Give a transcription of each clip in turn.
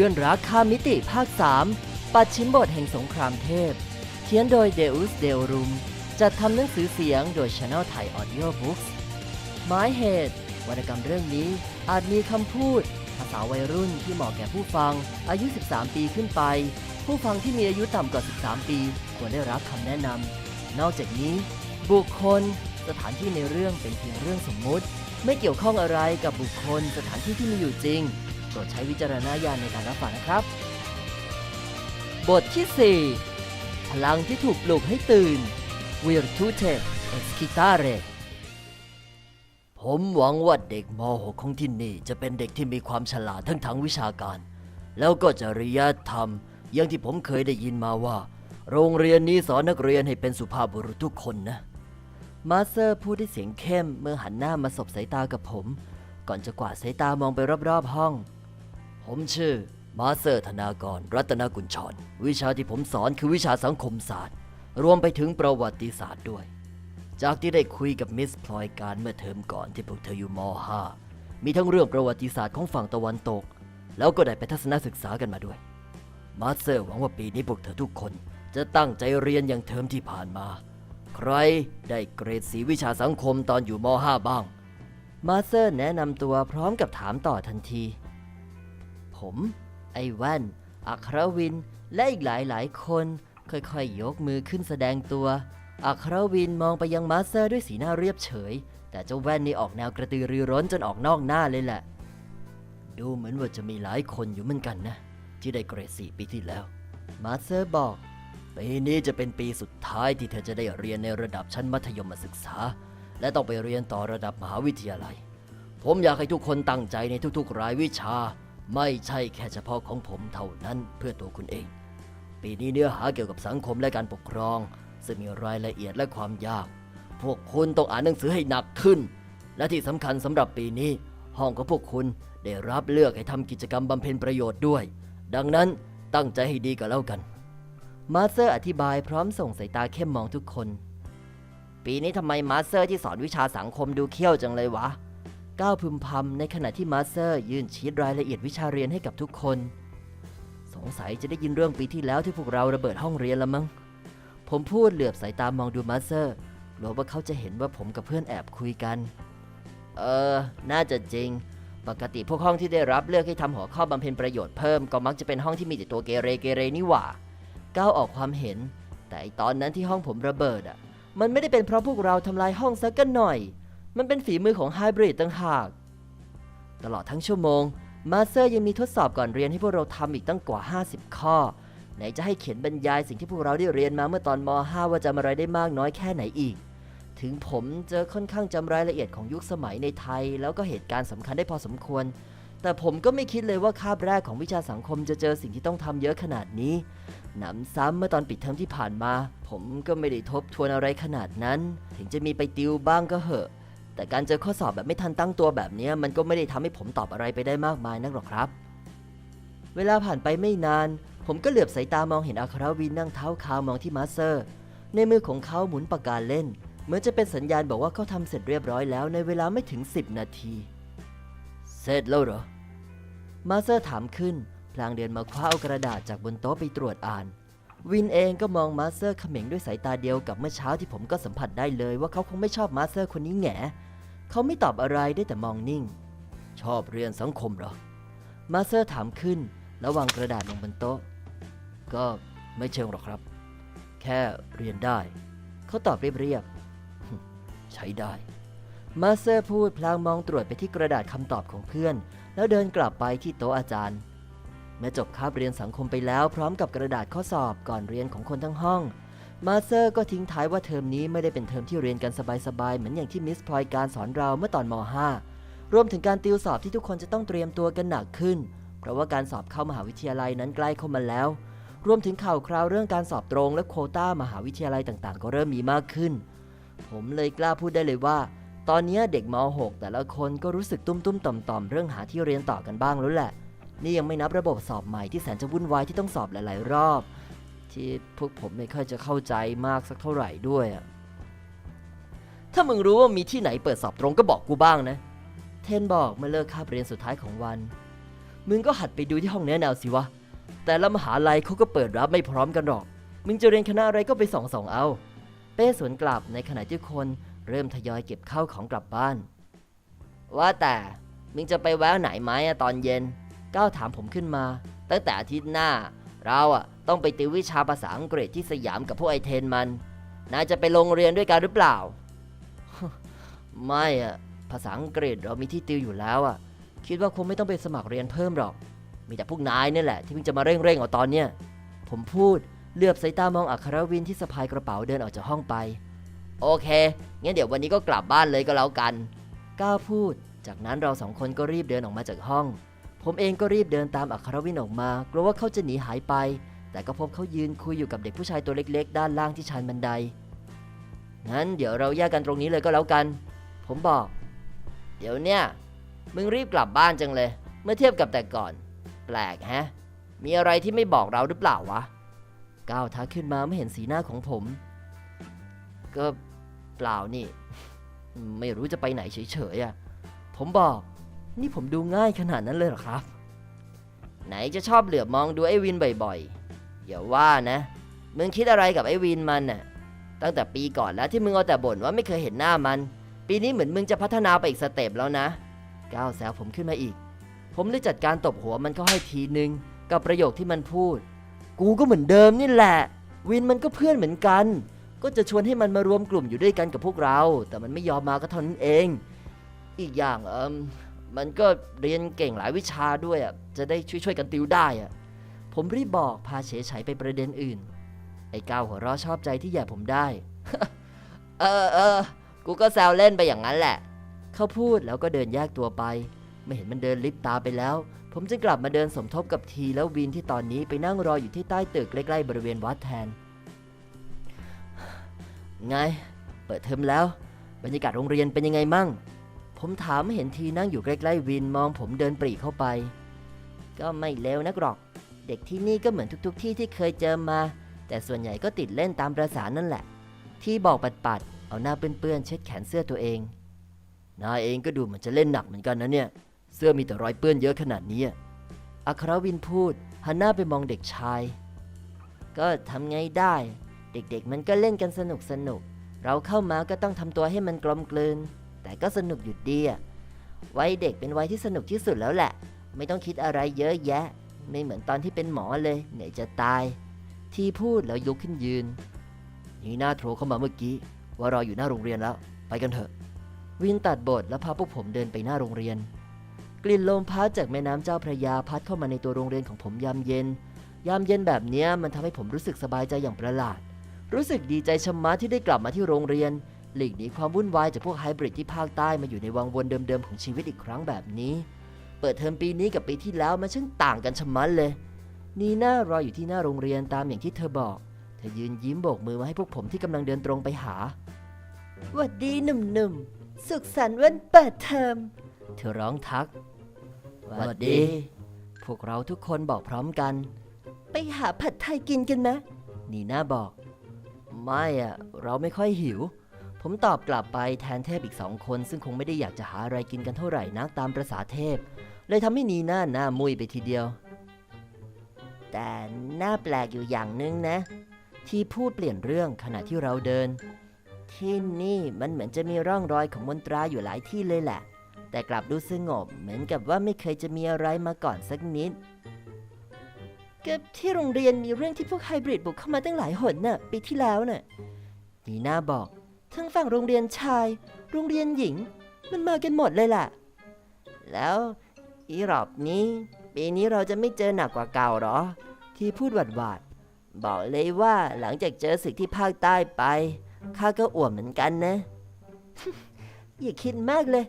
พื่อนรักข้ามมิติภาค 3 ปัดชิมบทแห่งสงครามเทพ เขียนโดยเดอุสเดลรุม จัดทำหนังสือเสียงโดย Channel Thai Audio Books หมายเหตุ วรรณกรรมเรื่องนี้อาจมีคำพูด ภาษาวัยรุ่นที่เหมาะแก่ผู้ฟัง อายุ 13 ปีขึ้นไป ผู้ฟังที่มีอายุต่ำกว่า 13 ปี ควรได้รับคำแนะนำนอกจากนี้ บุคคล สถานที่ในเรื่องเป็นเพียงเรื่องสมมุติ ไม่เกี่ยวข้องอะไรกับบุคคลสถานที่ที่มีอยู่จริง โปรดใช้วิจารณญาณในการรับฟังนะครับ บทที่ 4 พลังที่ถูกปลุกให้ตื่น Virtute Excitare ผมหวังว่าเด็กม .6 ของที่นี่จะเป็นเด็กที่มีความฉลาดทั้งทางวิชาการ แล้วก็จริยธรรม อย่างที่ผมเคยได้ยินมาว่า โรงเรียนนี้สอนนักเรียนให้เป็นสุภาพบุรุษทุกคนนะมาสเตอร์พูดด้วยเสียงเข้มเมื่อหันหน้ามาสบสายตากับผม ก่อนจะกวาดสายตามองไปรอบๆห้อง ผมชื่อมาสเตอร์ธนากร รัตนกุลชร วิชาที่ผมสอนคือวิชาสังคมศาสตร์ รวมไปถึงประวัติศาสตร์ด้วย จากที่ได้คุยกับมิสพลอยการเมื่อเทอมก่อนที่พวกเธออยู่ม .5 มีทั้งเรื่องประวัติศาสตร์ของฝั่งตะวันตก แล้วก็ได้ไปทัศนศึกษากันมาด้วย มาสเตอร์หวังว่าปีนี้พวกเธอทุกคนจะตั้งใจเรียนอย่างเทอมที่ผ่านมา ใครได้เกรดสีวิชาสังคมตอนอยู่ม .5 บ้าง มาสเตอร์แนะนำตัวพร้อมกับถามต่อทันที ผม ไอ้แว่น อัครวิน และอีกหลายหลายคน ค่อยๆยกมือขึ้นแสดงตัว อัครวินมองไปยังมาสเตอร์ด้วยสีหน้าเรียบเฉย แต่เจ้าแว่นนี่ออกแนวกระตือรือร้นจนออกนอกหน้าเลยแหละ ดูเหมือนว่าจะมีหลายคนอยู่เหมือนกันนะ ที่ได้เกรดสี่ปีที่แล้ว มาสเตอร์บอกปีนี้จะเป็นปีสุดท้ายที่เธอจะได้เรียนในระดับชั้นมัธยมศึกษา และต้องไปเรียนต่อระดับมหาวิทยาลัย ผมอยากให้ทุกคนตั้งใจในทุกๆ รายวิชา ไม่ใช่แค่เฉพาะของผมเท่านั้นเพื่อตัวคุณเอง ปีนี้เนื้อหาเกี่ยวกับสังคมและการปกครอง ซึ่งมีรายละเอียดและความยาก พวกคุณต้องอ่านหนังสือให้หนักขึ้น และที่สำคัญสำหรับปีนี้ ห้องของพวกคุณได้รับเลือกให้ทำกิจกรรมบำเพ็ญประโยชน์ด้วย ดังนั้นตั้งใจให้ดีก็แล้วกัน มาสเตอร์อธิบายพร้อมส่งสายตาเข้มมองทุกคน ปีนี้ทำไมมาสเตอร์ที่สอนวิชาสังคมดูเขี้ยวจังเลยวะ ก้าวพึมพำในขณะที่มาสเตอร์ยื่นชีตรายละเอียดวิชาเรียนให้กับทุกคน สงสัยจะได้ยินเรื่องปีที่แล้วที่พวกเราระเบิดห้องเรียนละมั้ง ผมพูดเหลือบสายตามองดูมาสเตอร์กลัวว่าเขาจะเห็นว่าผมกับเพื่อนแอบคุยกัน เออ น่าจะจริง ปกติพวกห้องที่ได้รับเลือกให้ทำหัวข้อบำเพ็ญประโยชน์เพิ่มก็มักจะเป็นห้องที่มีแต่ตัวเกเรเกเรนี่หว่า ก้าวออกความเห็น แต่ไอตอนนั้นที่ห้องผมระเบิดอะ มันไม่ได้เป็นเพราะพวกเราทำลายห้องสักกันหน่อย มันเป็นฝีมือของไฮบริดต่างหาก ตลอดทั้งชั่วโมง มาสเตอร์ยังมีทดสอบก่อนเรียนให้พวกเราทำอีกตั้งกว่า 50 ข้อ ไหนจะให้เขียนบรรยายสิ่งที่พวกเราได้เรียนมาเมื่อตอนม .5 ว่าจำอะไรได้มากน้อยแค่ไหนอีก ถึงผมจะค่อนข้างจำรายละเอียดของยุคสมัยในไทย แล้วก็เหตุการณ์สำคัญได้พอสมควร แต่ผมก็ไม่คิดเลยว่าคาบแรกของวิชาสังคมจะเจอสิ่งที่ต้องทำเยอะขนาดนี้หนำซ้ำเมื่อตอนปิดเทอมที่ผ่านมา ผมก็ไม่ได้ทบทวนอะไรขนาดนั้น ถึงจะมีไปติวบ้างก็เหอะ แต่การเจอข้อสอบแบบไม่ทันตั้งตัวแบบนี้มันก็ไม่ได้ทำให้ผมตอบอะไรไปได้มากมายนักหรอกครับ เวลาผ่านไปไม่นาน ผมก็เหลือบสายตามองเห็นอัครวินนั่งเท้าคาวมองที่มาสเตอร์ ในมือของเขาหมุนปากกาเล่น เหมือนจะเป็นสัญญาณบอกว่าเขาทำเสร็จเรียบร้อยแล้วในเวลาไม่ถึง 10 นาที เสร็จแล้วเหรอ มาสเตอร์ถามขึ้น พลางเดินมาคว้าเอากระดาษจากบนโต๊ะไปตรวจอ่านวินเองก็มองมาสเตอร์เขม็งด้วยสายตาเดียวกับเมื่อเช้าที่ผมก็สัมผัสได้เลยว่าเขาคงไม่ชอบมาสเตอร์คนนี้แหง เขาไม่ตอบอะไรได้แต่มองนิ่ง ชอบเรียนสังคมเหรอ มาเตอร์ถามขึ้นแล้ววางกระดาษลงบนโต๊ะ ก็ไม่เชิงหรอกครับ แค่เรียนได้ เขาตอบเรียบๆ ใช้ได้ มาเตอร์พูดพลางมองตรวจไปที่กระดาษคำตอบของเพื่อน แล้วเดินกลับไปที่โต๊ะอาจารย์เมื่อจบคาบเรียนสังคมไปแล้วพร้อมกับกระดาษข้อสอบก่อนเรียนของคนทั้งห้อง มาสเตอร์ก็ทิ้งท้ายว่าเทอมนี้ไม่ได้เป็นเทอมที่เรียนกันสบายๆ เหมือนอย่างที่มิสพลอยการสอนเราเมื่อตอนม .5 รวมถึงการติวสอบที่ทุกคนจะต้องเตรียมตัวกันหนักขึ้น เพราะว่าการสอบเข้ามหาวิทยาลัยนั้นใกล้เข้ามาแล้ว รวมถึงข่าวคราวเรื่องการสอบตรงและโคต้ามหาวิทยาลัยต่างๆ ก็เริ่มมีมากขึ้น ผมเลยกล้าพูดได้เลยว่า ตอนนี้เด็กม .6 แต่ละคนก็รู้สึกตุ้มๆต่อมๆเรื่องหาที่เรียนต่อกันบ้างแล้วแหละ นี่ยังไม่นับระบบสอบใหม่ที่แสนจะวุ่นวายที่ต้องสอบหลาย ๆ รอบ ที่พวกผมไม่ค่อยจะเข้าใจมากสักเท่าไหร่ด้วยอะถ้ามึงรู้ว่ามีที่ไหนเปิดสอบตรงก็บอกกูบ้างนะ เทนบอกเมื่อเลิกคาบเรียนสุดท้ายของวัน มึงก็หัดไปดูที่ห้องแนะแนวสิวะ แต่ละมหาลัยเขาก็เปิดรับไม่พร้อมกันหรอก มึงจะเรียนคณะอะไรก็ไปส่องส่องๆเอา เป้สวนกลับในขณะที่คนเริ่มทยอยเก็บข้าวของกลับบ้าน ว่าแต่ มึงจะไปแวะไหนไหมอะตอนเย็น ก้าวถามผมขึ้นมา ตั้งแต่อาทิตย์หน้า เราอะต้องไปติววิชาภาษาอังกฤษที่สยามกับพวกไอเทนมันนายจะไปโรงเรียนด้วยกันหรือเปล่า ไม่อะภาษาอังกฤษเรามีที่ติวอยู่แล้วอะคิดว่าคงไม่ต้องไปสมัครเรียนเพิ่มหรอก มีแต่พวกนายนี่แหละ ที่เพิ่งจะมาเร่งๆเอาตอนเนี้ยผมพูดเลือบสายตามองอัครวินที่สะพายกระเป๋าเดินออกจากห้องไป โอเคงั้นเดี๋ยววันนี้ก็กลับบ้านเลยก็แล้วกันก้าวพูด จากนั้นเราสองคนก็รีบเดินออกมาจากห้อง ผมเองก็รีบเดินตามอัครวินออกมากลัวว่าเขาจะหนีหายไป แต่ก็พบเขายืนคุยอยู่กับเด็กผู้ชายตัวเล็กๆ ด้านล่างที่ชานบันได งั้นเดี๋ยวเราแยกกันตรงนี้เลยก็แล้วกัน ผมบอก เดี๋ยวเนี่ย มึงรีบกลับบ้านจังเลย เมื่อเทียบกับแต่ก่อน แปลกแฮะ มีอะไรที่ไม่บอกเราหรือเปล่าวะ ก้าวทักขึ้นมาไม่เห็นสีหน้าของผม ก็เปล่านี่ ไม่รู้จะไปไหนเฉยๆอะ ผมบอก นี่ผมดูง่ายขนาดนั้นเลยเหรอครับ ไหนจะชอบเหลือบมองดูไอ้วินบ่อยๆอย่าว่านะมึงคิดอะไรกับไอ้วินมันน่ะ ตั้งแต่ปีก่อนแล้วที่มึงเอาแต่บ่นว่าไม่เคยเห็นหน้ามัน ปีนี้เหมือนมึงจะพัฒนาไปอีกสเต็ปแล้วนะ ก้าวแซวผมขึ้นมาอีก ผมเลยจัดการตบหัวมันเข้าให้ทีนึง กับประโยคที่มันพูด กูก็เหมือนเดิมนี่แหละ วินมันก็เพื่อนเหมือนกัน ก็จะชวนให้มันมารวมกลุ่มอยู่ด้วยกันกับพวกเรา แต่มันไม่ยอมมาก็เท่านั้นเอง อีกอย่างเอม มันก็เรียนเก่งหลายวิชาด้วยอะจะได้ช่วยๆกันติวได้อะผมรีบบอกพาเฉยไฉไปประเด็นอื่น ไอ้ก้าวหัวเราะชอบใจที่แย่ผมได้ เออเออกูก็แซวเล่นไปอย่างนั้นแหละ เขาพูดแล้วก็เดินแยกตัวไป ไม่เห็นมันเดินลิฟตาไปแล้ว ผมจึงกลับมาเดินสมทบกับทีแล้ววินที่ตอนนี้ไปนั่งรออยู่ที่ใต้ตึกใกล้ๆบริเวณวัดแทน ไง เปิดเทอมแล้ว บรรยากาศโรงเรียนเป็นยังไงมั่ง ผมถามเห็นทีนั่งอยู่ใกล้ๆวินมองผมเดินปรีเข้าไป ก็ไม่เลวนักหรอก เด็กที่นี่ก็เหมือนทุกๆ ที่ที่เคยเจอมา แต่ส่วนใหญ่ก็ติดเล่นตามประสานั่นแหละ ที่บอกปัดๆ เอาหน้าเปื้อนๆเช็ดแขนเสื้อตัวเองนายเองก็ดูเหมือนจะเล่นหนักเหมือนกันนะเนี่ย เสื้อมีแต่รอยเปื้อนเยอะขนาดนี้อัครวินพูดหันหน้าไปมองเด็กชาย ก็ทำไงได้ เด็กๆมันก็เล่นกันสนุกสนุกๆเราเข้ามาก็ต้องทำตัวให้มันกลมกลืน แต่ก็สนุกอยู่ดีอะวัยเด็กเป็นวัยที่สนุกที่สุดแล้วแหละ ไม่ต้องคิดอะไรเยอะแยะ ไม่เหมือนตอนที่เป็นหมอเลยเหนื่อยจะตาย ที่พูดแล้วยกขึ้นยืนนี่หน้าโทรเข้ามาเมื่อกี้ ว่ารออยู่หน้าโรงเรียนแล้ว ไปกันเถอะ วินตัดบทแล้วพาพวกผมเดินไปหน้าโรงเรียน กลิ่นลมพัดจากแม่น้ำเจ้าพระยาพัดเข้ามาในตัวโรงเรียนของผมยามเย็น ยามเย็นแบบนี้มันทำให้ผมรู้สึกสบายใจอย่างประหลาด รู้สึกดีใจชะมัดที่ได้กลับมาที่โรงเรียน หลีกหนีความวุ่นวายจากพวกไฮบริดที่ภาคใต้มาอยู่ในวังวนเดิมๆของชีวิตอีกครั้งแบบนี้ เปิดเทอมปีนี้กับปีที่แล้วมันช่างต่างกันชะมัดเลย นีน่ารออยู่ที่หน้าโรงเรียนตามอย่างที่เธอบอก เธอยืนยิ้มโบกมือมาให้พวกผมที่กำลังเดินตรงไปหาหวัดดีหนุ่มๆ สุขสันต์วันเปิดเทอม เธอร้องทักหวัดดี พวกเราทุกคนบอกพร้อมกัน ไปหาผัดไทยกินกันไหมนีน่าบอก ไม่อะเราไม่ค่อยหิว ผมตอบกลับไปแทนเทพอีกสองคน ซึ่งคงไม่ได้อยากจะหาอะไรกินกันเท่าไหร่นักตามประษาเทพ เลยทำให้นีหน่าหน้ามุยไปทีเดียว แต่น่าแปลกอยู่อย่างหนึงนะ ที่พูดเปลี่ยนเรื่องขณะที่เราเดิน ที่นี่มันเหมือนจะมีร่องรอยของมนตราอยู่หลายที่เลยแหละ แต่กลับดูสงบเหมือนกับว่าไม่เคยจะมีอะไรมาก่อนสักนิดกับที่โรงเรียนมีเรื่องที่พวกไฮบริดบุกเข้ามาตั้งหลายหนน่ะปีที่แล้วน่ะนีน่าบอก ทั้งฝั่งโรงเรียนชาย โรงเรียนหญิง มันมากันหมดเลยล่ะ แล้วอีรอบนี้ ปีนี้เราจะไม่เจอหนักกว่าเก่าหรอ ที่พูดหวาดหวาดบอกเลยว่าหลังจากเจอศึกที่ภาคใต้ไปข้าก็อ่วมเหมือนกันนะ อย่าคิดมากเลย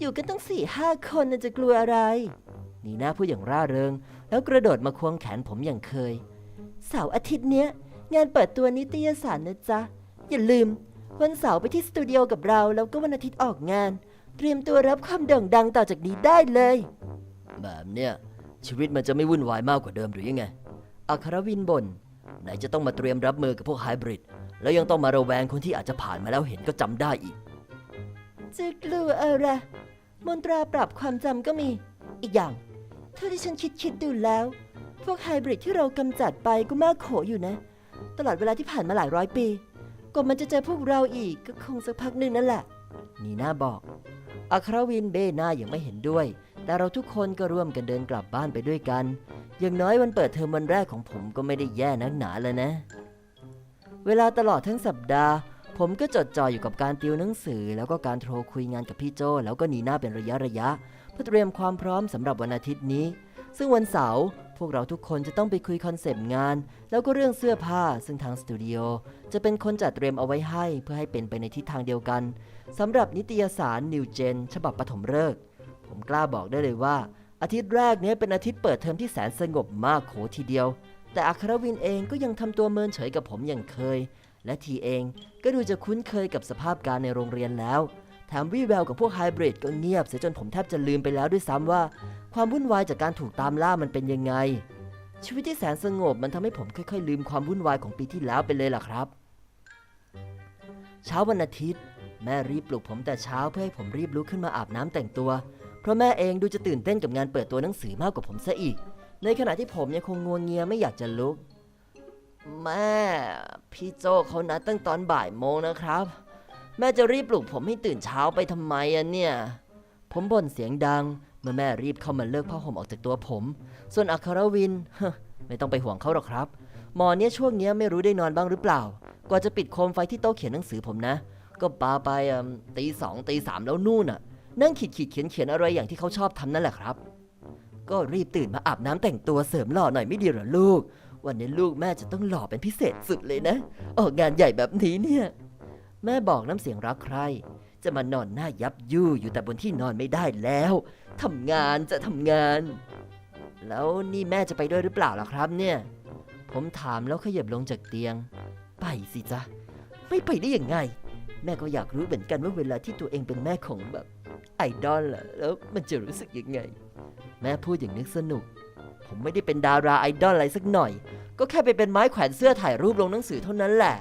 อยู่กันตั้งสี่ห้าคนจะกลัวอะไร นีน่าพูดอย่างร่าเริง แล้วกระโดดมาควงแขนผมอย่างเคย เสาร์อาทิตย์เนี้ย งานเปิดตัวนิตยสารนะจ๊ะ อย่าลืม วันเสาร์ไปที่สตูดิโอกับเราแล้วก็วันอาทิตย์ออกงาน เตรียมตัวรับความโด่งดังต่อจากนี้ได้เลย แบบเนี้ยชีวิตมันจะไม่วุ่นวายมากกว่าเดิมหรือยังไง อัครวินบน่นไหนจะต้องมาเตรียมรับมือกับพวกไฮบริด แล้วยังต้องมาระแวงคนที่อาจจะผ่านมาแล้วเห็นก็จำได้อีก จะกลัวอะไร มนตราปรับความจำก็มี อีกอย่าง เท่าที่ฉันคิดคิดดูแล้ว พวกไฮบริดที่เรากำจัดไปก็มากโขอยู่นะ ตลอดเวลาที่ผ่านมาหลายร้อยปี กว่ามันจะเจอพวกเราอีกก็คงสักพักหนึ่งนั่นแหละ นีน่าบอก อัครวินเบน่ายังไม่เห็นด้วย แต่เราทุกคนก็ร่วมกันเดินกลับบ้านไปด้วยกัน อย่างน้อยวันเปิดเทอมวันแรกของผมก็ไม่ได้แย่นักหนาเลยนะ เวลาตลอดทั้งสัปดาห์ ผมก็จดจ่ออยู่กับการติวหนังสือ แล้วก็การโทรคุยงานกับพี่โจแล้วก็นีน่าเป็นระยะระยะเพื่อเตรียมความพร้อมสำหรับวันอาทิตย์นี้ ซึ่งวันเสาร์พวกเราทุกคนจะต้องไปคุยคอนเซปต์งาน แล้วก็เรื่องเสื้อผ้าซึ่งทางสตูดิโอจะเป็นคนจัดเตรียมเอาไว้ให้เพื่อให้เป็นไปในทิศทางเดียวกันสำหรับนิตยสาร New Gen ฉบับปฐมฤกษ์ผมกล้าบอกได้เลยว่า อาทิตย์แรกนี้เป็นอาทิตย์เปิดเทอมที่แสนสงบมากโขทีเดียว แต่อัครวินเองก็ยังทำตัวเมินเฉยกับผมอย่างเคย และทีเองก็ดูจะคุ้นเคยกับสภาพการในโรงเรียนแล้ว แถมวี่แววกับพวกไฮบริดก็เงียบเสียจนผมแทบจะลืมไปแล้วด้วยซ้ำว่า ความวุ่นวายจากการถูกตามล่ามันเป็นยังไง ชีวิตที่แสนสงบมันทำให้ผมค่อยๆ ลืมความวุ่นวายของปีที่แล้วไปเลยล่ะครับ เช้าวันอาทิตย์ แม่รีบปลุกผมแต่เช้าเพื่อให้ผมรีบลุกขึ้นมาอาบน้ำแต่งตัว เพราะแม่เองดูจะตื่นเต้นกับงานเปิดตัวหนังสือมากกว่าผมซะอีก ในขณะที่ผมยังคงงัวงเงียไม่อยากจะลุกแม่ พี่โจเขานัดตั้งตอนบ่ายโมงนะครับ แม่จะรีบปลุกผมให้ตื่นเช้าไปทำไมอะเนี่ย ผมบ่นเสียงดัง เมื่อแม่รีบเข้ามาเลิกผ้าห่มออกจากตัวผม ส่วนอัครวิน ไม่ต้องไปห่วงเขาหรอกครับ หมอเนี่ยช่วงเนี้ยไม่รู้ได้นอนบ้างหรือเปล่า กว่าจะปิดโคมไฟที่โต๊ะเขียนหนังสือผมนะ ก็ปาไปอืมตีสองตีสามแล้วนู่นน่ะ นั่งขีดขีดเขียนเขียนอะไรอย่างที่เขาชอบทำนั่นแหละครับ ก็รีบตื่นมาอาบน้ำแต่งตัวเสริมหล่อหน่อยไม่ดีเหรอลูก วันนี้ลูกแม่จะต้องหล่อเป็นพิเศษสุดเลยนะ ออกงานใหญ่แบบนี้เนี่ย แม่บอกน้ำเสียงรักใคร จะมานอนหน้ายับยู่อยู่แต่บนที่นอนไม่ได้แล้วทำงานจะทำงาน แล้วนี่แม่จะไปด้วยหรือเปล่าล่ะครับเนี่ย ผมถามแล้วขยับลงจากเตียง ไปสิจ๊ะ ไม่ไปได้ยังไง แม่ก็อยากรู้เหมือนกันว่าเวลาที่ตัวเองเป็นแม่ของแบบไอดอลล่ะแล้วมันจะรู้สึกยังไง แม่พูดอย่างนึกสนุก ผมไม่ได้เป็นดาราไอดอลอะไรสักหน่อย ก็แค่ไปเป็นไม้แขวนเสื้อถ่ายรูปลงหนังสือเท่านั้นแหละ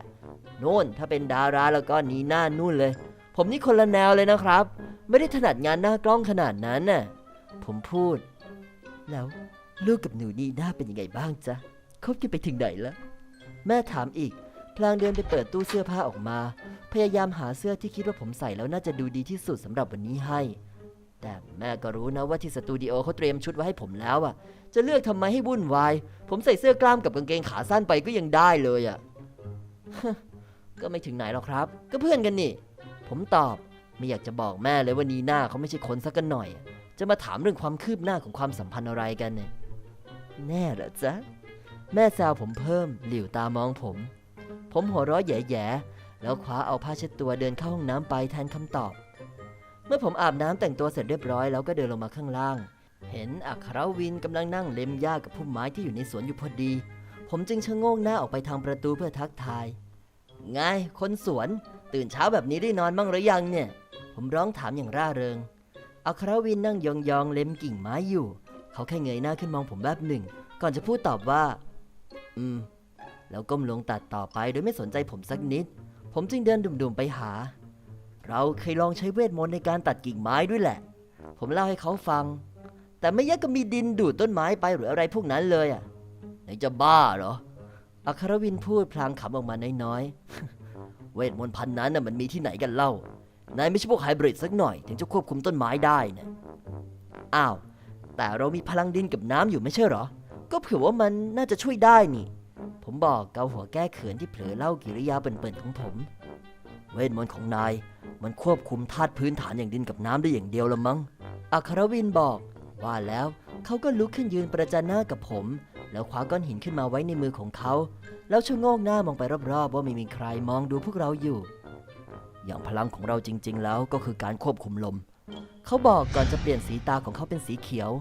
โน่นถ้าเป็นดาราแล้วก็นีหน้านู่นเลย ผมนี่คนละแนวเลยนะครับ ไม่ได้ถนัดงานหน้ากล้องขนาดนั้นน่ะผมพูด แล้วลูกกับหนูนีหน้าเป็นยังไงบ้างจ๊ะคบกันไปถึงไหนแล้ว แม่ถามอีก พลางเดินไปเปิดตู้เสื้อผ้าออกมา พยายามหาเสื้อที่คิดว่าผมใส่แล้วน่าจะดูดีที่สุดสำหรับวันนี้ให้ แต่แม่ก็รู้นะว่าที่สตูดิโอเขาเตรียมชุดไว้ให้ผมแล้วอะจะเลือกทำไมให้วุ่นวาย ผมใส่เสื้อกล้ามกับกางเกงขาสั้นไปก็ยังได้เลยอะ ก็ไม่ถึงไหนหรอกครับ ก็เพื่อนกันนี่ ผมตอบไม่อยากจะบอกแม่เลยว่านีน่าเขาไม่ใช่คนสักกันหน่อย จะมาถามเรื่องความคืบหน้าของความสัมพันธ์อะไรกันเนี่ยแน่เหรอจ๊ะ แม่แซวผมเพิ่มหลิวตามองผม ผมหัวเราะแย่ๆแล้วคว้าเอาผ้าเช็ดตัวเดินเข้าห้องน้ำไปแทนคำตอบ เมื่อผมอาบน้ำแต่งตัวเสร็จเรียบร้อยแล้วก็เดินลงมาข้างล่าง เห็นอัครวินกำลังนั่งเล็มหญ้ากับพุ่มไม้ที่อยู่ในสวนอยู่พอดี ผมจึงชะโงกหน้าออกไปทางประตูเพื่อทักทาย ไงคนสวน ตื่นเช้าแบบนี้ได้นอนบ้างหรือยังเนี่ย ผมร้องถามอย่างร่าเริง อัครวินนั่งยองๆเล็มกิ่งไม้อยู่ เขาแค่เงยหน้าขึ้นมองผมแป๊บหนึ่ง ก่อนจะพูดตอบว่า อืม แล้วก้มลงตัดต่อไปโดยไม่สนใจผมสักนิด ผมจึงเดินดุ่มๆไปหา เราเคยลองใช้เวทมนต์ในการตัดกิ่งไม้ด้วยแหละ ผมเล่าให้เขาฟัง แต่ไม่ยักก็มีดินดูดต้นไม้ไปหรืออะไรพวกนั้นเลยอะไหนจะบ้าเหรอ อัครวินพูดพลางขำออกมาน้อยๆ เวทมนต์พันนั้นน่ะมันมีที่ไหนกันเล่า นายไม่ใช่พวกไฮบริดสักหน่อย ถึงจะควบคุมต้นไม้ได้นะอ้าว แต่เรามีพลังดินกับน้ำอยู่ไม่ใช่เหรอ ก็เผื่อว่ามันน่าจะช่วยได้นี่ ผมบอกเกาหัวแก้เขินที่เผลอเล่ากิริยาเปิ่นๆของผม เวทมนต์ของนาย มันควบคุมธาตุพื้นฐานอย่างดินกับน้ำได้อย่างเดียวละมั้งอัครวินบอกว่าแล้ว เขาก็ลุกขึ้นยืนประจันหน้ากับผม แล้วคว้าก้อนหินขึ้นมาไว้ในมือของเขา แล้วชะโงกหน้ามองไปรอบๆ ว่าไม่มีใครมองดูพวกเราอยู่ อย่างพลังของเราจริง ๆ แล้วก็คือการควบคุมลม เขาบอกก่อนจะเปลี่ยนสีตาของเขาเป็นสีเขียว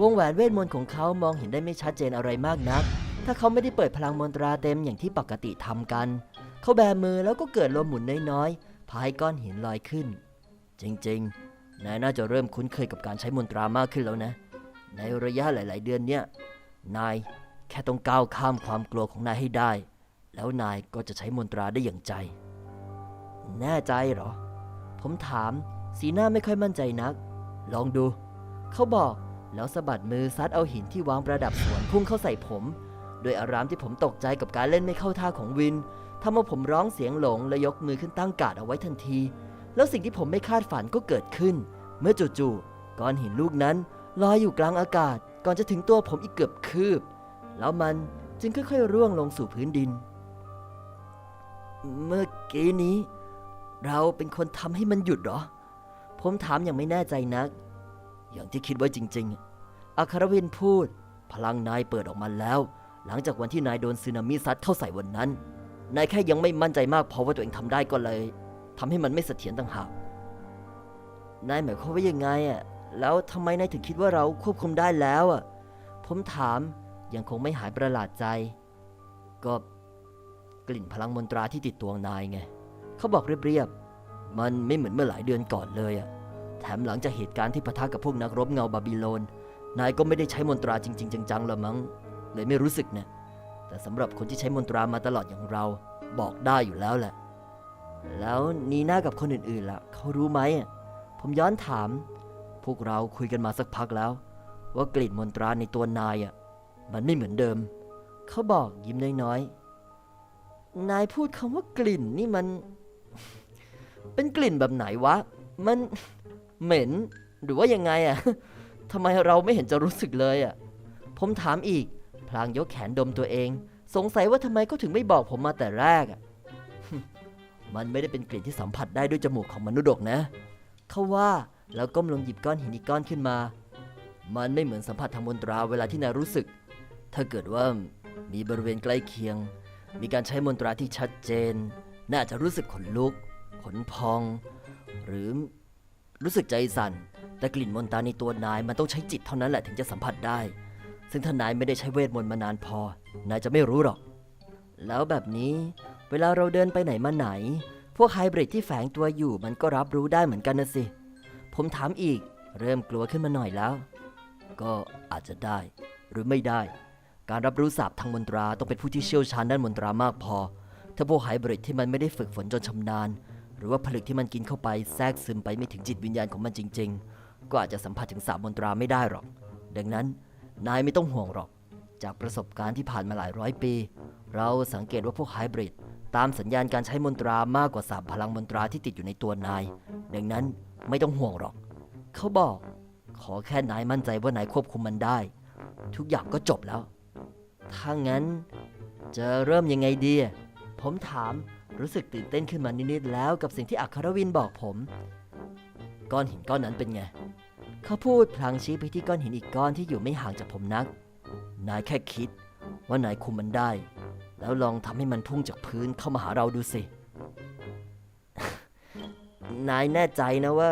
วงแหวนเวทมนต์ของเขามองเห็นได้ไม่ชัดเจนอะไรมากนัก ถ้าเขาไม่ได้เปิดพลังมนตราเต็มอย่างที่ปกติทำกัน เขาแบมือแล้วก็เกิดลมหมุนน้อยๆ พาให้ก้อนหินลอยขึ้น จริงๆนายน่าจะเริ่มคุ้นเคยกับการใช้มนตรามากขึ้นแล้วนะ ในระยะหลาย ๆ เดือนเนี่ยนายแค่ต้องก้าวข้ามความกลัวของนายให้ได้ แล้วนายก็จะใช้มนตราได้อย่างใจ แน่ใจเหรอ ผมถามสีหน้าไม่ค่อยมั่นใจนัก ลองดู เขาบอกแล้วสะบัดมือซัดเอาหินที่วางประดับสวนพุ่งเข้าใส่ผมด้วยอารามที่ผมตกใจกับการเล่นไม่เข้าท่าของวินทำเอาผมร้องเสียงหลงและยกมือขึ้นตั้งกาดเอาไว้ทันที แล้วสิ่งที่ผมไม่คาดฝันก็เกิดขึ้น เมื่อจู่ๆก้อนหินลูกนั้น ลอยอยู่กลางอากาศก่อนจะถึงตัวผมอีกเกือบคืบ แล้วมันจึงค่อยๆร่วงลงสู่พื้นดิน เมื่อกี้นี้ เราเป็นคนทำให้มันหยุดหรอ ผมถามอย่างไม่แน่ใจนัก อย่างที่คิดไว้จริง ๆ อัครวินพูด พลังนายเปิดออกมาแล้ว หลังจากวันที่นายโดนสึนามิซัดเข้าใส่วันนั้น นายแค่ยังไม่มั่นใจมากพอว่าตัวเองทำได้ก็เลยทำให้มันไม่เสถียรต่างหากนายหมายความว่ายังไงอะ แล้วทำไมนายถึงคิดว่าเราควบคุมได้แล้วอะ ผมถามยังคงไม่หายประหลาดใจ ก็กลิ่นพลังมนตราที่ติดตัวนายไง เขาบอกเรียบๆ มันไม่เหมือนเมื่อหลายเดือนก่อนเลยอะ แถมหลังจากเหตุการณ์ที่ปะทะกับพวกนักรบเงาบาบิโลน นายก็ไม่ได้ใช้มนตราจริง ๆ จังๆละมั้ง เลยไม่รู้สึกเนี่ยแต่สำหรับคนที่ใช้มนตรามาตลอดอย่างเราบอกได้อยู่แล้วแหละ แล้วนีน่ากับคนอื่นๆล่ะ เขารู้ไหมอะผมย้อนถาม พวกเราคุยกันมาสักพักแล้ว ว่ากลิ่นมนตราในตัวนายอะมันไม่เหมือนเดิม เขาบอกยิ้มน้อยๆ นายพูดคำว่ากลิ่นนี่มัน เป็นกลิ่นแบบไหนวะ มันเหม็นหรือว่ายังไงอะทำไมเราไม่เห็นจะรู้สึกเลยอะ ผมถามอีก พลางยกแขนดมตัวเอง สงสัยว่าทำไมเขาถึงไม่บอกผมมาแต่แรกอะ มันไม่ได้เป็นกลิ่นที่สัมผัสได้ด้วยจมูกของมนุษย์หรอกนะ เขาว่า แล้วก้มลงหยิบก้อนหินอีกก้อนขึ้นมา มันไม่เหมือนสัมผัสทางมนตราเวลาที่นายรู้สึก ถ้าเกิดว่ามีบริเวณใกล้เคียง มีการใช้มนตราที่ชัดเจน น่าจะรู้สึกขนลุก ขนพอง หรือรู้สึกใจสั่น แต่กลิ่นมนตราในตัวนายมันต้องใช้จิตเท่านั้นแหละถึงจะสัมผัสได้ ซึ่งถ้านายไม่ได้ใช้เวทมนต์มานานพอ นายจะไม่รู้หรอก แล้วแบบนี้เวลาเราเดินไปไหนมาไหน พวกไฮบริดที่แฝงตัวอยู่มันก็รับรู้ได้เหมือนกันนะสิ ผมถามอีก เริ่มกลัวขึ้นมาหน่อยแล้ว ก็อาจจะได้ หรือไม่ได้ การรับรู้ศาสตร์ทางมนตราต้องเป็นผู้ที่เชี่ยวชาญด้านมนตรามากพอ ถ้าพวกไฮบริดที่มันไม่ได้ฝึกฝนจนชำนาญ หรือว่าผลึกที่มันกินเข้าไปแทรกซึมไปไม่ถึงจิตวิญญาณของมันจริง ๆ ก็อาจจะสัมผัสถึงศาสตร์มนตราไม่ได้หรอก ดังนั้นนายไม่ต้องห่วงหรอก จากประสบการณ์ที่ผ่านมาหลายร้อยปี เราสังเกตว่าพวกไฮบริดตามสัญญาณการใช้มนตรามากกว่าสามพลังมนตราที่ติดอยู่ในตัวนาย ดังนั้น ไม่ต้องห่วงหรอก เขาบอก ขอแค่นายมั่นใจว่านายควบคุมมันได้ ทุกอย่างก็จบแล้ว ถ้างั้น จะเริ่มยังไงดี ผมถามรู้สึกตื่นเต้นขึ้นมานิดๆแล้วกับสิ่งที่อัครวินบอกผม ก้อนหินก้อนนั้นเป็นไง เขาพูดพลางชี้ไปที่ก้อนหินอีกก้อนที่อยู่ไม่ห่างจากผมนัก นายแค่คิด ว่านายคุมมันได้ แล้วลองทำให้มันพุ่งจากพื้นเข้ามาหาเราดูสิ นายแน่ใจนะว่า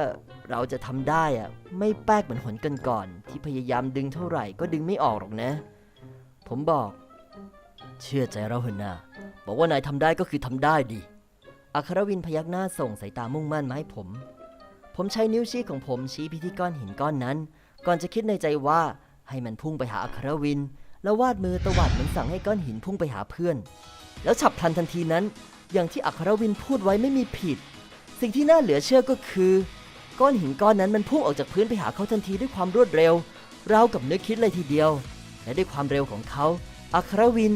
เราจะทำได้อะไม่แป๊กเหมือนหนกันก่อน ที่พยายามดึงเท่าไหร่ก็ดึงไม่ออกหรอกนะ ผมบอก เชื่อใจเราเถอะนะบอกว่านายทำได้ก็คือทำได้ดิอัครวินพยักหน้าส่งสายตามุ่งมั่นมาให้ผม ผมใช้นิ้วชี้ของผมชี้ไปที่ก้อนหินก้อนนั้น ก่อนจะคิดในใจว่าให้มันพุ่งไปหาอัครวิน แล้ววาดมือตวัดเหมือนสั่งให้ก้อนหินพุ่งไปหาเพื่อน แล้วฉับพลันทันทีนั้น อย่างที่อัครวินพูดไว้ไม่มีผิด สิ่งที่น่าเหลือเชื่อก็คือ ก้อนหินก้อนนั้นมันพุ่งออกจากพื้นไปหาเขาทันทีด้วยความรวดเร็ว ราวกับนึกคิดเลยทีเดียว และด้วยความเร็วของเขาอัครวิน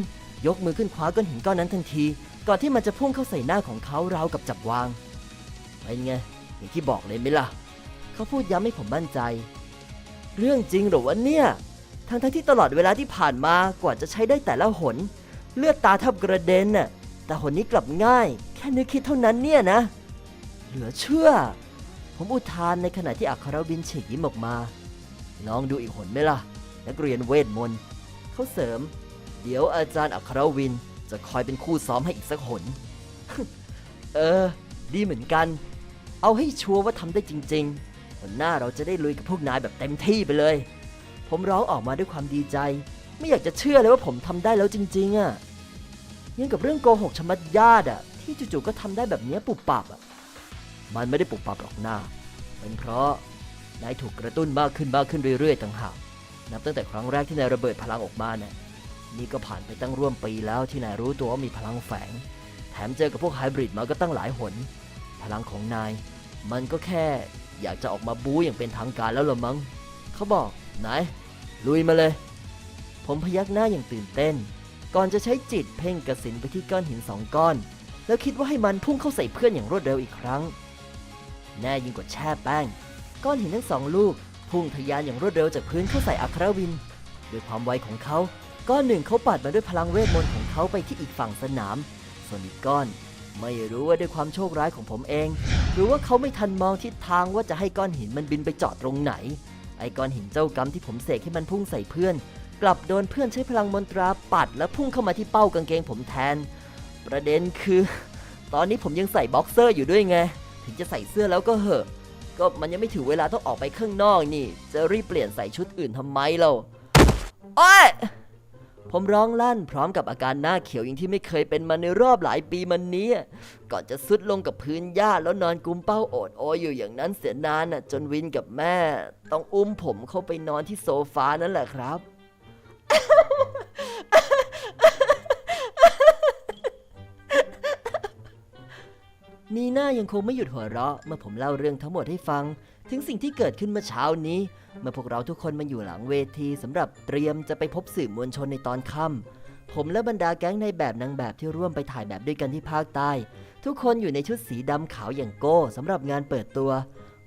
ยกมือขึ้นคว้าก้อนหินก้อนนั้นทันที ก่อนที่มันจะพุ่งเข้าใส่หน้าของเขาราวกับจับวางเป็นไงอย่างที่บอกเลยไหมล่ะ เขาพูดย้ำให้ผมมั่นใจ เรื่องจริงหรอวะเนี่ยทั้งทั้งที่ตลอดเวลาที่ผ่านมากว่าจะใช้ได้แต่ละหน เลือดตาแทับกระเด็นน่ะแต่หนนี้กลับง่าย แค่นึกคิดเท่านั้นเนี่ยนะ เหลือเชื่อ ผมอุทานในขณะที่อัครวินฉีกยิ้มออกมา ลองดูอีกหนไหมล่ะ นักเรียนเวทมนต์เขาเสริม เดี๋ยวอาจารย์อัครวินจะคอยเป็นคู่ซ้อมให้อีกสักหน เออ ดีเหมือนกัน เอาให้ชัวร์ว่าทำได้จริงๆวันหน้าเราจะได้ลุยกับพวกนายแบบเต็มที่ไปเลย ผมร้องออกมาด้วยความดีใจ ไม่อยากจะเชื่อเลยว่าผมทำได้แล้วจริงๆอะ่ะยังกับเรื่องโกหกชะมัดญาติอะที่จู่ๆก็ทำได้แบบเนี้ยปุบปับอะ มันไม่ได้ปุบปับหรอกหน้าเป็นเพราะนายถูกกระตุ้นมากขึ้นมากขึ้นเรื่อยๆต่างหากนับตั้งแต่ครั้งแรกที่นายระเบิดพลังออกมาเนี่ยนี่ก็ผ่านไปตั้งร่วมปีแล้วที่นายรู้ตัวว่ามีพลังแฝง แถมเจอกับพวกไฮบริดมาก็ตั้งหลายหน พลังของนาย มันก็แค่อยากจะออกมาบู๊อย่างเป็นทางการแล้วละมั้งเขาบอกไหนลุยมาเลย ผมพยักหน้าอย่างตื่นเต้น ก่อนจะใช้จิตเพ่งกระสินไปที่ก้อนหินสองก้อน แล้วคิดว่าให้มันพุ่งเข้าใส่เพื่อนอย่างรวดเร็วอีกครั้ง แน่ยิ่งกว่าแช่แป้ง ก้อนหินทั้งสองลูก พุ่งทะยานอย่างรวดเร็วจากพื้นเข้าใส่อัครวิน ด้วยความไวของเขา ก้อนหนึ่งเขาปัดมาด้วยพลังเวทมนต์ของเขาไปที่อีกฝั่งสนาม ส่วนอีกก้อน ไม่รู้ว่าด้วยความโชคร้ายของผมเอง หรือว่าเขาไม่ทันมองทิศทางว่าจะให้ก้อนหินมันบินไปเจาะตรงไหน ไอ้ก้อนหินเจ้ากรรมที่ผมเสกให้มันพุ่งใส่เพื่อน กลับโดนเพื่อนใช้พลังมนตราปัด และพุ่งเข้ามาที่เป้ากางเกงผมแทน ประเด็นคือ ตอนนี้ผมยังใส่บ็อกเซอร์อยู่ด้วยไง ถึงจะใส่เสื้อแล้วก็เหอะ ก็มันยังไม่ถึงเวลาต้องออกไปข้างนอกนี่ จะรีบเปลี่ยนใส่ชุดอื่นทำไมเราโอ้ยผมร้องลั่นพร้อมกับอาการหน้าเขียวอย่างที่ไม่เคยเป็นมาในรอบหลายปีมันนี้ ก่อนจะซุดลงกับพื้นหญ้าแล้วนอนกุมเป้าโอดโอยอยู่อย่างนั้นเสียนานน่ะ จนวินกับแม่ ต้องอุ้มผมเข้าไปนอนที่โซฟานั่นแหละครับ นีน่ายังคงไม่หยุดหัวเราะเมื่อผมเล่าเรื่องทั้งหมดให้ฟัง ถึงสิ่งที่เกิดขึ้นเมื่อเช้านี้ เมื่อพวกเราทุกคนมาอยู่หลังเวทีสำหรับเตรียมจะไปพบสื่อมวลชนในตอนค่ำผมและบรรดาแก๊งในแบบนางแบบที่ร่วมไปถ่ายแบบด้วยกันที่ภาคใต้ ทุกคนอยู่ในชุดสีดำขาวอย่างโก้สำหรับงานเปิดตัว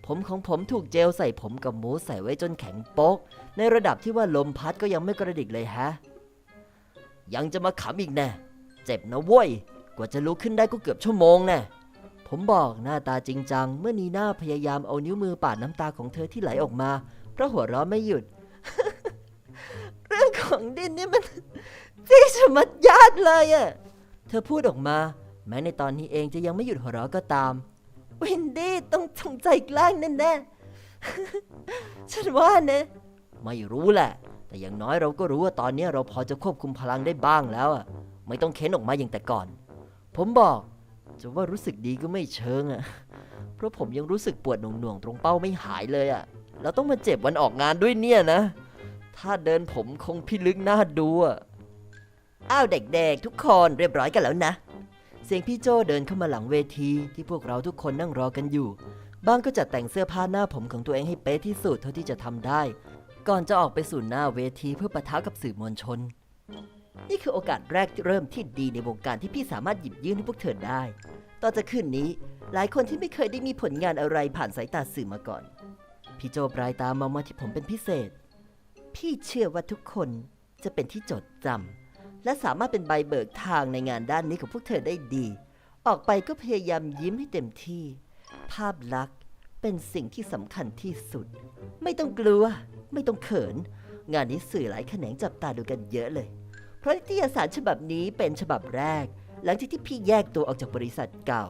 ผมของผมถูกเจลใส่ผมกับหมูใส่ไว้จนแข็งโป๊ก ในระดับที่ว่าลมพัดก็ยังไม่กระดิกเลยฮะ ยังจะมาขำอีกแน่เจ็บนะเว้ยกว่าจะลุกขึ้นได้ก็เกือบชั่วโมงแน่ ผมบอกหน้าตาจริงจัง เมื่อนีน่าพยายามเอานิ้วมือปาดน้ำตาของเธอที่ไหลออกมา เพราะหัวเราะไม่หยุด เรื่องของดินนี่มันที่สมัดญาติเลยอะเธอพูดออกมา แม้ในตอนนี้เองจะยังไม่หยุดหัวเราะก็ตาม วินดี้ต้องจงใจแกล้งแน่ๆฉันว่านะไม่รู้แหละ แต่อย่างน้อยเราก็รู้ว่าตอนนี้เราพอจะควบคุมพลังได้บ้างแล้วอะไม่ต้องเค้นออกมาอย่างแต่ก่อน ผมบอก จะว่ารู้สึกดีก็ไม่เชิงอะเพราะผมยังรู้สึกปวดหน่วงๆตรงเป้าไม่หายเลยอะแล้วต้องมาเจ็บวันออกงานด้วยเนี่ยนะ ถ้าเดินผมคงพิลึกหน้าดูอะอ้าวเด็กๆ ทุกคนเรียบร้อยกันแล้วนะ เสียงพี่โจเดินเข้ามาหลังเวทีที่พวกเราทุกคนนั่งรอกันอยู่ บ้างก็จัดแต่งเสื้อผ้าหน้าผมของตัวเองให้เป๊ะที่สุดเท่าที่จะทำได้ ก่อนจะออกไปสู่หน้าเวทีเพื่อปะทะกับสื่อมวลชน นี่คือโอกาสแรกเริ่มที่ดีในวงการที่พี่สามารถหยิบยื่นให้พวกเธอได้ ต่อจากคืนนี้หลายคนที่ไม่เคยได้มีผลงานอะไรผ่านสายตาสื่อมาก่อน พี่โจปลายตามองมาที่ผมเป็นพิเศษ พี่เชื่อว่าทุกคนจะเป็นที่จดจำและสามารถเป็นใบเบิกทางในงานด้านนี้ของพวกเธอได้ดี ออกไปก็พยายามยิ้มให้เต็มที่ ภาพลักษณ์เป็นสิ่งที่สำคัญที่สุด ไม่ต้องกลัว ไม่ต้องเขิน งานนี้สื่อหลายแขนงจับตาดูกันเยอะเลย เพราะนิตยสารฉบับนี้เป็นฉบับแรก หลังจากที่พี่แยกตัวออกจากบริษัทเก่า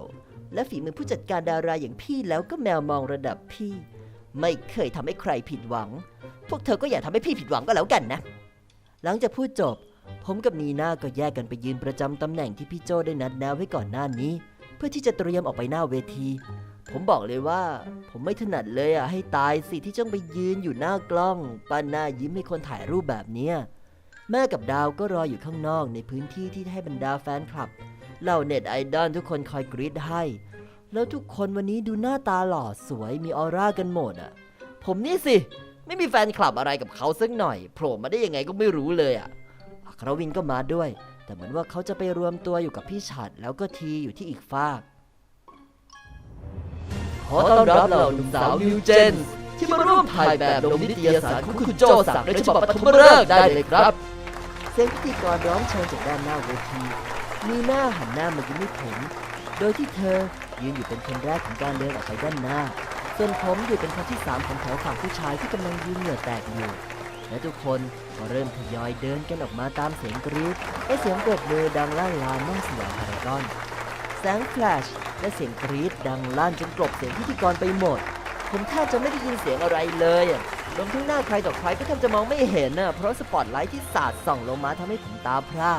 และฝีมือผู้จัดการดาราอย่างพี่แล้วก็แมวมองระดับพี่ ไม่เคยทำให้ใครผิดหวัง พวกเธอก็อย่าทำให้พี่ผิดหวังก็แล้วกันนะ หลังจากพูดจบ ผมกับนีน่าก็แยกกันไปยืนประจำตำแหน่งที่พี่โจได้นัดแนะไว้ก่อนหน้านี้ เพื่อที่จะเตรียมออกไปหน้าเวทีผมบอกเลยว่า ผมไม่ถนัดเลยอะให้ตายสิที่จ้องไปยืนอยู่หน้ากล้อง ปั้นหน้ายิ้มให้คนถ่ายรูปแบบเนี้ย แม่กับดาวก็รออยู่ข้างนอกในพื้นที่ที่ให้บรรดาแฟนคลับเหล่าเน็ตไอดอลทุกคนคอยกรี๊ดให้ แล้วทุกคนวันนี้ดูหน้าตาหล่อสวยมีออร่ากันหมดอะ ผมนี่สิ ไม่มีแฟนคลับอะไรกับเขาสักหน่อยโผล่มาได้ยังไงก็ไม่รู้เลยอะอัครวินก็มาด้วย แต่เหมือนว่าเขาจะไปรวมตัวอยู่กับพี่ฉัดแล้วก็ทีอยู่ที่อีกฝากขอต้อนรับเหล่าหนุ่มสาวนิวเจนที่มาร่วมถ่ายแบบลงนิตยสารของคุณโจสักในฉบับปฐมฤกษ์ได้เลยครับ สียงพิธีกรร้องเชิญจากด้านหน้าเวที มีหน้าหันหน้ามายิ้มให้ผม โดยที่เธอยืนอยู่เป็นคนแรกของการเดินออกไปด้านหน้า ส่วนผมอยู่เป็นคนที่สามของแถวฝั่งผู้ชายที่กำลังยืนเหงื่อแตกอยู่ และทุกคนก็เริ่มทยอยเดินกันออกมาตามเสียงกรี๊ดและเสียงปรบมือดังลั่นลานหน้าสยามพารากอน แสงแฟลชและเสียงกรี๊ดดังลั่นจนกลบเสียงพิธีกรไปหมด ผมแทบจะไม่ได้ยินเสียงอะไรเลยอะ รวมทั้งหน้าใครต่อใครก็แทบจะมองไม่เห็นนะเพราะสปอตไลท์ที่สาดส่องลงมาทำให้ผมตาพร่า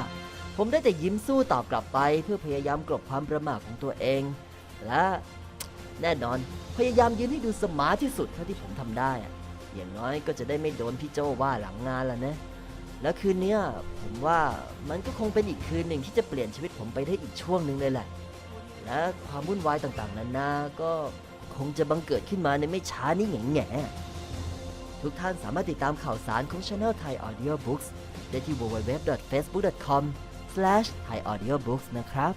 ผมได้แต่ยิ้มสู้ตอบกลับไป เพื่อพยายามกลบความประหม่าของตัวเอง และแน่นอนพยายามยืนให้ดูสมาร์ทที่สุดเท่าที่ผมทำได้อะอย่างน้อยก็จะได้ไม่โดนพี่โจว่าหลังงานแล้วนะ แล้วคืนนี้ผมว่ามันก็คงเป็นอีกคืนหนึ่งที่จะเปลี่ยนชีวิตผมไปได้อีกช่วงหนึ่งเลยแหละ และความวุ่นวายต่างๆนานาก็คงจะบังเกิดขึ้นมาในไม่ช้านี้แง่ๆ ทุกท่านสามารถติดตามข่าวสารของ Channel Thai Audio Books ได้ที่ www.facebook.com/thaiaudiobooks นะครับ